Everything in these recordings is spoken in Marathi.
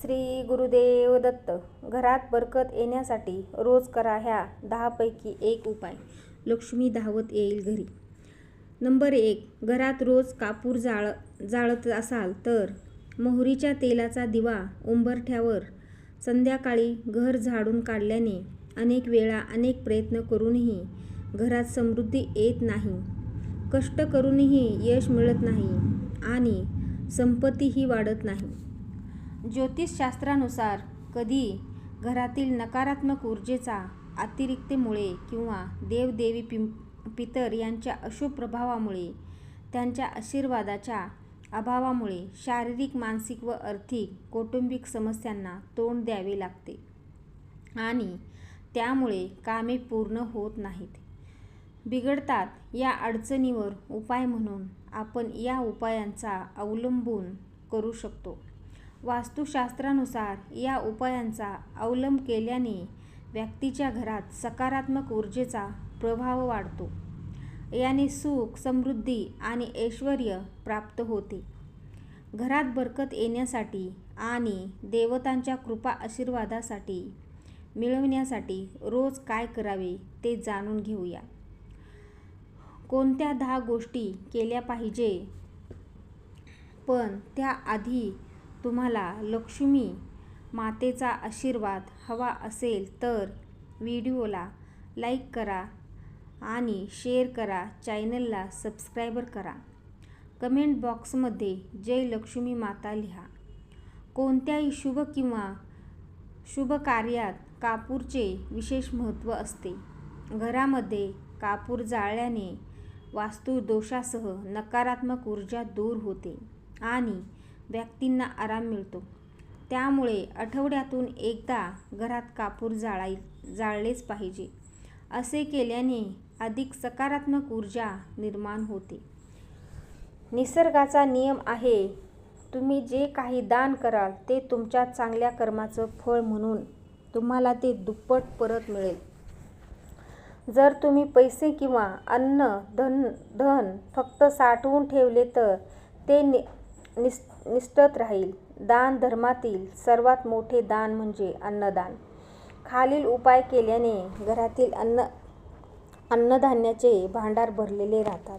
श्री गुरुदेव दत्त घरात बरकत येण्यासाठी रोज करा ह्या दहापैकी एक उपाय. लक्ष्मी धावत येईल घरी. नंबर एक घरात रोज कापूर जाळ जाळत असाल तर मोहरीच्या तेलाचा दिवा उंबरठ्यावर संध्याकाळी घर झाडून काढल्याने अनेक वेळा अनेक प्रयत्न करूनही घरात समृद्धी येत नाही. कष्ट करूनही यश मिळत नाही आणि संपत्तीही वाढत नाही. ज्योतिषशास्त्रानुसार कधी घरातील नकारात्मक ऊर्जेचा अतिरिक्ततेमुळे किंवा देवदेवी पिं पितर यांच्या अशुभ प्रभावामुळे त्यांच्या आशीर्वादाच्या अभावामुळे शारीरिक मानसिक व आर्थिक कौटुंबिक समस्यांना तोंड द्यावे लागते. आणि त्यामुळे कामे पूर्ण होत नाहीत. बिघडतात या अडचणीवर उपाय म्हणून आपण या उपायांचा अवलंबून करू शकतो. वास्तुशास्त्रानुसार या उपायांचा अवलंब केल्याने व्यक्तीच्या घरात सकारात्मक ऊर्जेचा प्रभाव वाढतो. याने सुख समृद्धी आणि ऐश्वर प्राप्त होते. घरात बरकत येण्यासाठी आणि देवतांच्या कृपा आशीर्वादासाठी मिळवण्यासाठी रोज काय करावे ते जाणून घेऊया. कोणत्या दहा गोष्टी केल्या पाहिजे? पण त्याआधी तुम्हाला लक्ष्मी मातेचा आशीर्वाद हवा असेल तर व्हिडिओला लाईक करा आणि शेअर करा चॅनलला सबस्क्राईबर करा. कमेंट बॉक्समध्ये जय लक्ष्मी माता लिहा. कोणत्याही शुभ किंवा शुभ कार्यात कापूरचे विशेष महत्त्व असते. घरामध्ये कापूर जाळल्याने वास्तुदोषासह नकारात्मक ऊर्जा दूर होते आणि व्यक्तींना आराम मिळतो. त्यामुळे आठवड्यातून एकदा घरात कापूर जाळाय जाळलेच पाहिजे. असे केल्याने अधिक सकारात्मक ऊर्जा निर्माण होते. निसर्गाचा नियम आहे तुम्ही जे काही दान कराल ते तुमच्या चांगल्या कर्माचं फळ म्हणून तुम्हाला ते दुप्पट परत मिळेल. जर तुम्ही पैसे किंवा अन्न धन धन फक्त साठवून ठेवले तर ते नि निस निष्ठत राहील. दान धर्मातील सर्वात मोठे दान म्हणजे अन्नदान. खालील उपाय केल्याने घरातील अन्न अन्नधान्याचे भांडार भरलेले राहतात.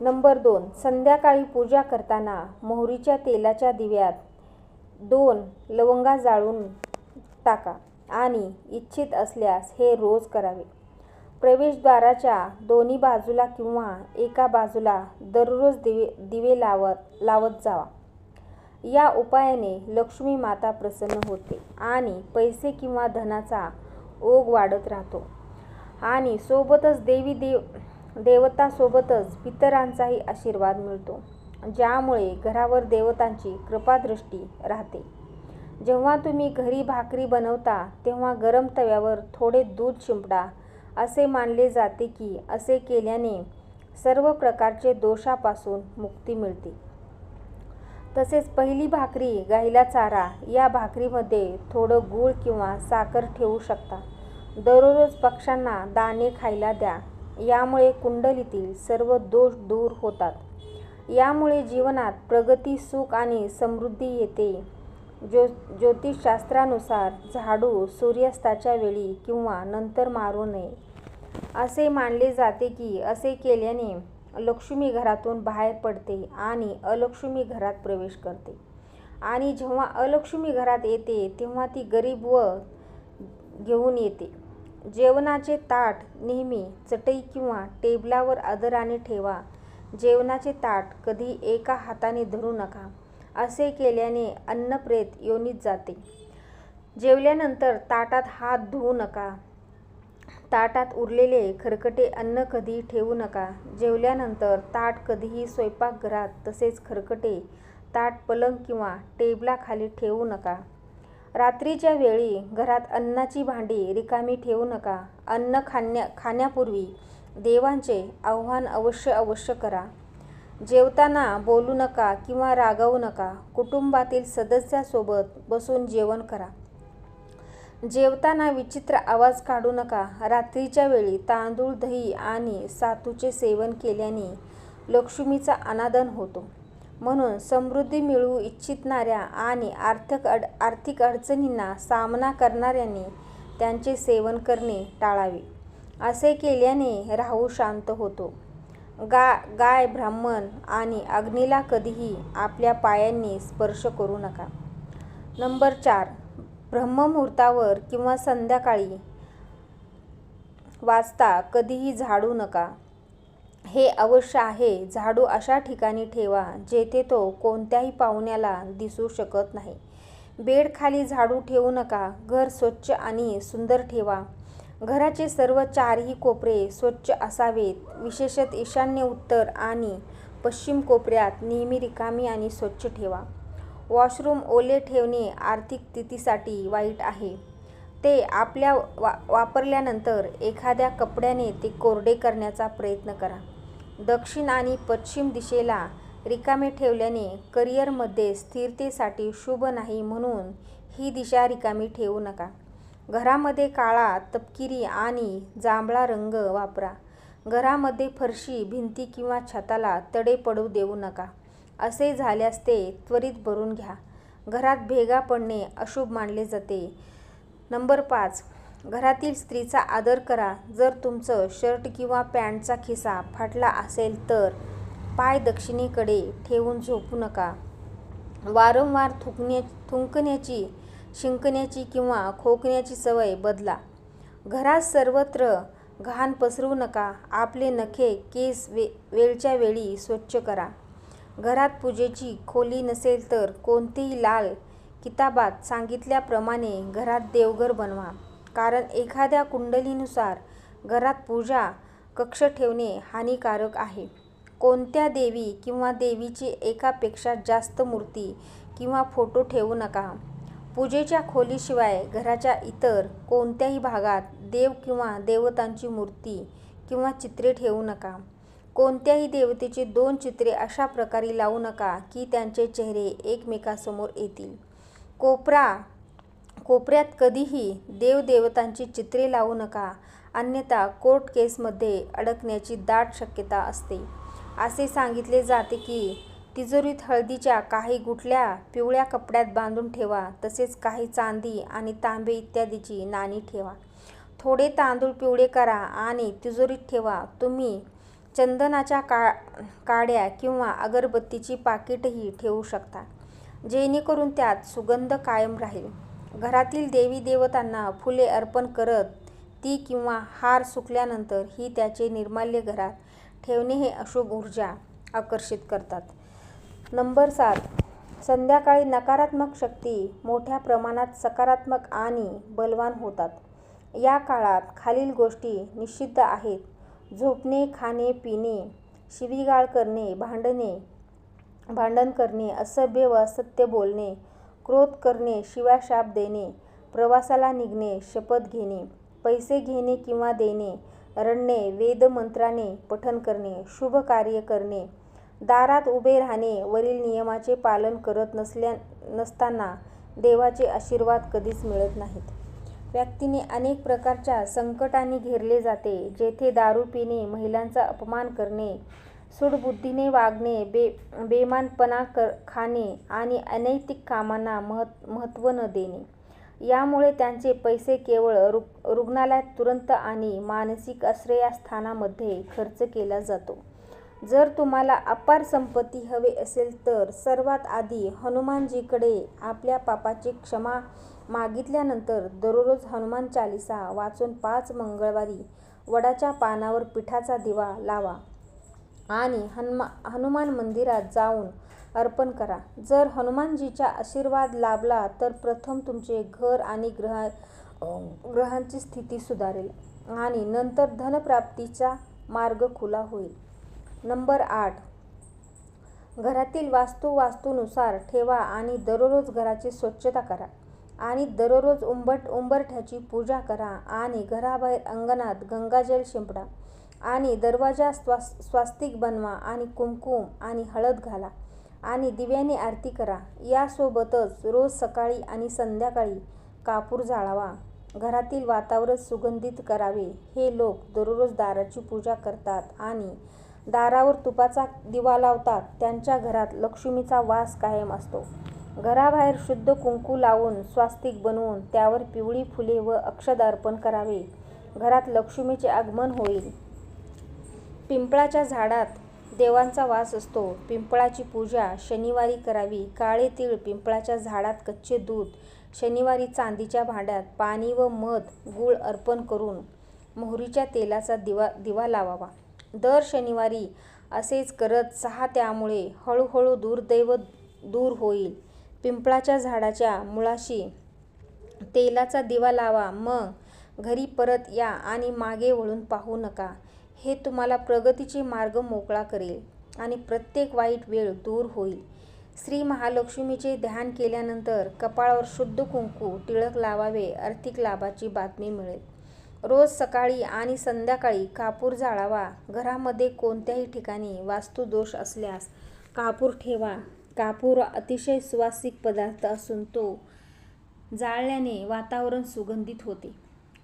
नंबर दोन संध्याकाळी पूजा करताना मोहरीच्या तेलाच्या दिव्यात दोन लवंगा जाळून टाका आणि इच्छित असल्यास हे रोज करावे. प्रवेशद्वाराच्या दोन्ही बाजूला किंवा एका बाजूला दररोज दिवे दिवे लावत लावत जावा. या उपायाने लक्ष्मी माता प्रसन्न होते आणि पैसे किंवा धनाचा ओघ वाढत राहतो. आणि सोबतच देवी देव देवतासोबतच पितरांचाही आशीर्वाद मिळतो ज्यामुळे घरावर देवतांची कृपादृष्टी राहते. जेव्हा तुम्ही घरी भाकरी बनवता तेव्हा गरम तव्यावर थोडे दूध शिंपडा असे मानले जाते की असे केल्याने सर्व प्रकारचे दोषापासून मुक्ती मिळते. तसेच पहिली भाकरी गाईला चारा या भाकरीमध्ये थोडं गूळ किंवा साखर ठेवू शकता. दररोज पक्ष्यांना दाणे खायला द्या. यामुळे कुंडलीतील सर्व दोष दूर होतात. यामुळे जीवनात प्रगती सुख आणि समृद्धी येते. ज्यो ज्योतिषशास्त्रानुसार झाडू सूर्यास्ताच्या वेळी किंवा नंतर मारू नये. असे मानले जाते की असे केल्याने लक्ष्मी घरातून बाहेर पडते आणि अलक्ष्मी घरात प्रवेश करते. आणि जेव्हा अलक्ष्मी घरात येते तेव्हा ती गरीब व घेऊन येते. जेवणाचे ताट नेहमी चटई किंवा टेबलावर आदराने ठेवा. जेवणाचे ताट कधी एका हाताने धरू नका असे केल्याने अन्नप्रेत योनीत जाते. जेवल्यानंतर ताटात हात धुवू नका. ताटात उरलेले खरकटे अन्न कधी ठेवू नका. जेवल्यानंतर ताट कधीही स्वयंपाकघरात तसेच खरकटे ताट पलंग किंवा टेबलाखाली ठेवू नका. रात्रीच्या वेळी घरात अन्नाची भांडी रिकामी ठेवू नका. अन्न खाण्या खाण्यापूर्वी देवांचे आव्हान अवश्य अवश्य करा. जेवताना बोलू नका किंवा रागावू नका. कुटुंबातील सदस्यासोबत बसून जेवण करा. जेवताना विचित्र आवाज काढू नका रात्रीच्या वेळी तांदूळ दही आणि सातूचे सेवन केल्याने लक्ष्मीचा अनादन होतो म्हणून समृद्धी मिळवू इच्छितणाऱ्या आणि आर्थिक अड आर्थिक अडचणींना सामना करणाऱ्यांनी त्यांचे सेवन करणे टाळावे. असे केल्याने राहू शांत होतो. गा गाय ब्राह्मण आणि अग्नीला कधीही आपल्या पायांनी स्पर्श करू नका. नंबर चार ब्रह्ममुहूर्तावर किंवा संध्याकाळी वाजता कधीही झाडू नका. हे अवश्य आहे. झाडू अशा ठिकाणी ठेवा जेथे तो कोणत्याही पाहुण्याला दिसू शकत नाही. बेडखाली झाडू ठेवू नका. घर स्वच्छ आणि सुंदर ठेवा. घराचे सर्व चारही कोपरे स्वच्छ असावेत. विशेषत ईशान्य, उत्तर आणि पश्चिम कोपऱ्यात नेहमी रिकामी आणि स्वच्छ ठेवा. वॉशरूम ओले ठेवणे आर्थिक स्थितीसाठी वाईट आहे. ते आपल्या वा वापरल्यानंतर एखाद्या कपड्याने ते कोरडे करण्याचा प्रयत्न करा. दक्षिण आणि पश्चिम दिशेला रिकामे ठेवल्याने करिअरमध्ये स्थिरतेसाठी शुभ नाही म्हणून ही दिशा रिकामी ठेवू नका. घरामध्ये काळा, तपकिरी आणि जांभळा रंग वापरा. घरामध्ये फरशी, भिंती किंवा छताला तडे पडू देऊ नका. असे झाल्यास ते त्वरित भरून घ्या. घरात भेगा पडणे अशुभ मानले जाते. नंबर पाच घरातील स्त्रीचा आदर करा. जर तुमचं शर्ट किंवा पॅन्टचा खिसा फाटला असेल तर पाय दक्षिणेकडे ठेवून झोपू नका. वारंवार थुंकण्याची, शिंकण्याची किंवा खोकण्याची सवय बदला. घरात सर्वत्र घाण पसरवू नका. आपले नखे, केस वे वेळच्या वेळी स्वच्छ करा. घरात पूजेची खोली नसेल तर कोणतीही लाल किताबात सांगितल्याप्रमाणे घरात देवघर बनवा. कारण एखाद्या कुंडलीनुसार घरात पूजा कक्ष ठेवणे हानिकारक आहे. कोणत्या देवी किंवा देवीची एकापेक्षा जास्त मूर्ती किंवा फोटो ठेवू नका. पूजेच्या खोलीशिवाय घराच्या इतर कोणत्याही भागात देव किंवा देवतांची मूर्ती किंवा चित्रे ठेवू नका. कोणत्याही देवतेची दोन चित्रे अशा प्रकारे लावू नका की त्यांचे चेहरे एकमेकासमोर येतील. कोपरा कोपऱ्यात कधीही देवदेवतांची चित्रे लावू नका अन्यथा कोर्ट केसमध्ये अडकण्याची दाट शक्यता असते. असे सांगितले जाते की तिजोरीत हळदीच्या काही गुठल्या पिवळ्या कपड्यात बांधून ठेवा. तसेच काही चांदी आणि तांबे इत्यादीची नाणी ठेवा. थोडे तांदूळ पिवळे करा आणि तिजोरीत ठेवा. तुम्ही चंदनाच्या का काड्या किंवा अगरबत्तीची पाकिटही ठेवू शकता, जेणेकरून त्यात सुगंध कायम राहील. घरातील देवी-देवतांना फुले अर्पण करत ती किंवा हार सुकल्यानंतर ही त्याचे निर्माल्य घरात ठेवणे हे अशुभ ऊर्जा आकर्षित करतात. नंबर सात संध्याकाळी नकारात्मक शक्ती मोठ्या प्रमाणात सकारात्मक आणि बलवान होतात. या काळात खालील गोष्टी निषिद्ध आहेत. झोपणे, खाणे, पिणे, शिवीगाळ करणे, भांडणे भांडण करणे, असभ्य व असत्य बोलणे, क्रोध करणे, शिवाशाप देणे, प्रवासाला निघणे, शपथ घेणे, पैसे घेणे किंवा देणे, रडणे, वेदमंत्राने पठन करणे, शुभ कार्य करणे, दारात उभे राहणे वरील नियमाचे पालन करत नसल्या नसताना देवाचे आशीर्वाद कधीच मिळत नाहीत. व्यक्तीने अनेक प्रकारच्या संकटांनी घेरले जाते जेथे दारू पिणे, महिलांचा अपमान करणे, सूडबुद्धीने वागणे, बे बेमानपणा कर खाणे आणि अनैतिक कामांना महत्त्व न देणे यामुळे त्यांचे पैसे केवळ रुग्णालयात तुरंत आणि मानसिक आश्रयस्थानामध्ये खर्च केला जातो. जर तुम्हाला अपार संपत्ती हवी असेल तर सर्वात आधी हनुमानजीकडे आपल्या पापाची क्षमा मागितल्यानंतर दररोज हनुमान चालीसा वाचून पाच मंगळवारी वडाच्या पानावर पीठाचा दिवा लावा आणि हनुमा हनुमान मंदिरात जाऊन अर्पण करा. जर हनुमानजीचा आशीर्वाद लाभला तर प्रथम तुमचे घर आणि ग्रहांची स्थिती सुधारेल आणि नंतर धनप्राप्तीचा मार्ग खुला होईल. नंबर आठ घरातील वास्तू वास्तूनुसार ठेवा आणि दररोज घराची स्वच्छता करा आणि दररोज उंबट उंबरठ्याची पूजा करा आणि घराबाहेर अंगणात गंगाजल शिंपडा आणि दरवाजा स्वास स्वास्तिक बनवा आणि कुमकुम आणि हळद घाला आणि दिव्याने आरती करा. यासोबतच रोज सकाळी आणि संध्याकाळी कापूर जाळावा. घरातील वातावरण सुगंधित करावे. हे लोक दररोज दाराची पूजा करतात आणि दारावर तुपाचा दिवा लावतात त्यांच्या घरात लक्ष्मीचा वास कायम असतो. घराबाहेर शुद्ध कुंकू लावून स्वास्तिक बनवून त्यावर पिवळी फुले व अक्षद अर्पण करावे. घरात लक्ष्मीचे आगमन होईल. पिंपळाच्या झाडात देवांचा वास असतो. पिंपळाची पूजा शनिवारी करावी. काळे तीळ पिंपळाच्या झाडात कच्चे दूध शनिवारी चांदीच्या भांड्यात पाणी व मध गूळ अर्पण करून मोहरीच्या तेलाचा दिवा दिवा लावावा. दर शनिवारी असेच करत सहा त्यामुळे हळूहळू दुर्दैव दूर होईल. पिंपळाच्या झाडाच्या मुळाशी तेलाचा दिवा लावा मग घरी परत या आणि मागे वळून पाहू नका. हे तुम्हाला प्रगतीचे मार्ग मोकळा करेल आणि प्रत्येक वाईट वेळ दूर होईल. श्री महालक्ष्मीचे ध्यान केल्यानंतर कपाळावर शुद्ध कुंकू टिळक लावावे आर्थिक लाभाची बातमी मिळेल. रोज सकाळी आणि संध्याकाळी कापूर जाळावा. घरामध्ये कोणत्याही ठिकाणी वास्तुदोष असल्यास कापूर ठेवा. कापूर अतिशय सुवासिक पदार्थ असून तो जाळल्याने वातावरण सुगंधित होते.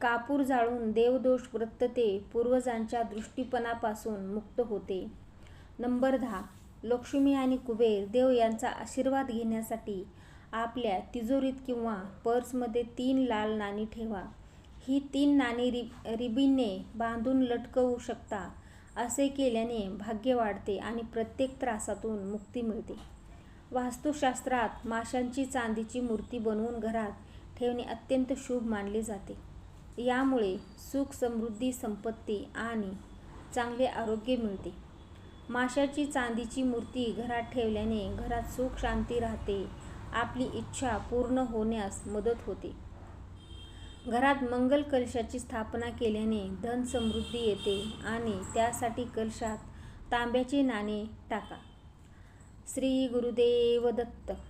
कापूर जाळून देवदोष व्रतते पूर्वजांच्या दृष्टीपणापासून मुक्त होते. नंबर दहा. लक्ष्मी आणि कुबेर देव यांचा आशीर्वाद घेण्यासाठी आपल्या तिजोरीत किंवा पर्समध्ये तीन लाल नाणी ठेवा. ही तीन नाणी रिबीनने बांधून लटकवू शकता. असे केल्याने भाग्य वाढते आणि प्रत्येक त्रासातून मुक्ती मिळते. वास्तुशास्त्रात माशांची चांदीची मूर्ती बनवून घरात ठेवणे अत्यंत शुभ मानले जाते. यामुळे सुख, समृद्धी, संपत्ती आणि चांगले आरोग्य मिळते. माशाची चांदीची मूर्ती घरात ठेवल्याने घरात सुख शांती राहते. आपली इच्छा पूर्ण होण्यास मदत होते. घरात मंगल कलशाची स्थापना केल्याने धन समृद्धी येते आणि त्यासाठी कलशात तांब्याचे नाणे टाका. श्री गुरुदेव दत्त